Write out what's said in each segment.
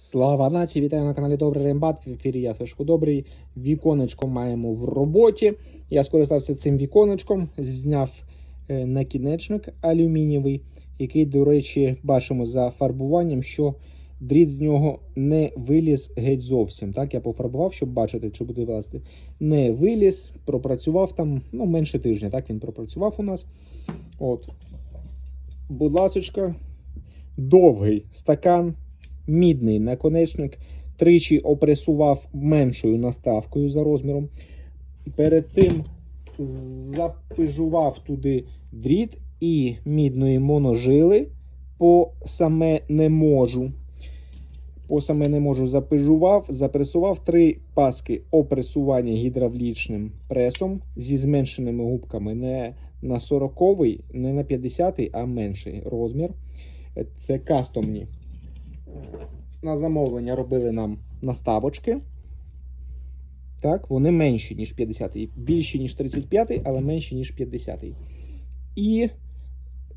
Слава нації! Вітаю на каналі Добрий Рембат. В ефірі я Сашко Добрий. Віконечко маємо в роботі. Я скористався цим віконечком, зняв е, накінечник алюмінієвий, який, до речі, бачимо за фарбуванням, що дріт з нього не виліз геть зовсім. Так, я пофарбував, щоб бачити, чи буде вилазити. Не виліз, пропрацював там ну, менше тижня. Так він пропрацював у нас. От. Будь ласочка, довгий стакан мідний наконечник, тричі опресував меншою наставкою за розміром. Перед тим запижував туди дріт і мідної моножили по саме не можу. По саме не можу запижував, запресував три паски опресування гідравлічним пресом зі зменшеними губками не на 40, не на 50, а менший розмір. Це кастомні на замовлення робили нам наставочки. Так, вони менші, ніж 50-й. Більші, ніж 35-й, але менші, ніж 50-й. І,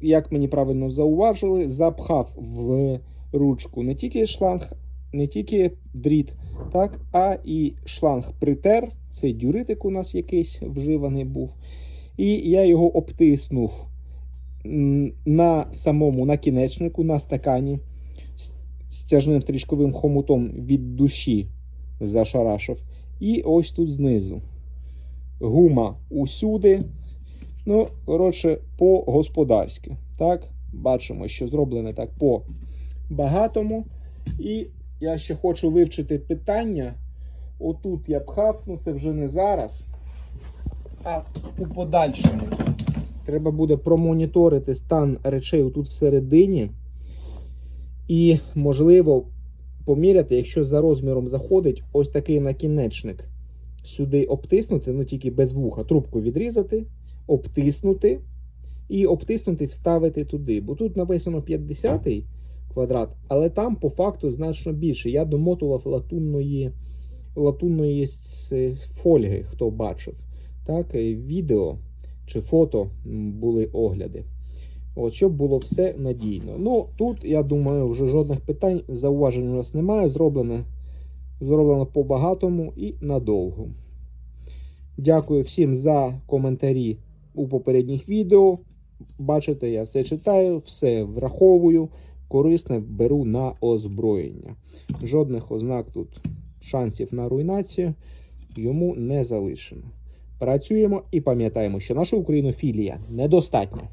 як мені правильно зауважили, запхав в ручку не тільки шланг, не тільки дріт, так, а і шланг притер. Цей дюритик у нас якийсь вживаний був. І я його обтиснув на самому накінечнику, на стакані стяжним стрічковим хомутом від душі зашарашив. І ось тут знизу. Гума усюди. Ну, коротше, по-господарськи. Так, бачимо, що зроблене так по багатому. І я ще хочу вивчити питання. Отут я пхав, ну це вже не зараз. А у подальшому. Треба буде промоніторити стан речей отут всередині. І, можливо, поміряти, якщо за розміром заходить ось такий накінечник. Сюди обтиснути, ну тільки без вуха, трубку відрізати, обтиснути і обтиснути, вставити туди. Бо тут написано 50 квадрат, але там по факту значно більше. Я домотував латунної латунної фольги, хто бачив. Так, відео чи фото були огляди. От, щоб було все надійно. Ну, тут, я думаю, вже жодних питань, зауважень у нас немає. Зроблено, зроблено по багатому і надовго. Дякую всім за коментарі у попередніх відео. Бачите, я все читаю, все враховую, корисне беру на озброєння. Жодних ознак тут шансів на руйнацію йому не залишено. Працюємо і пам'ятаємо, що наша українофілія недостатня.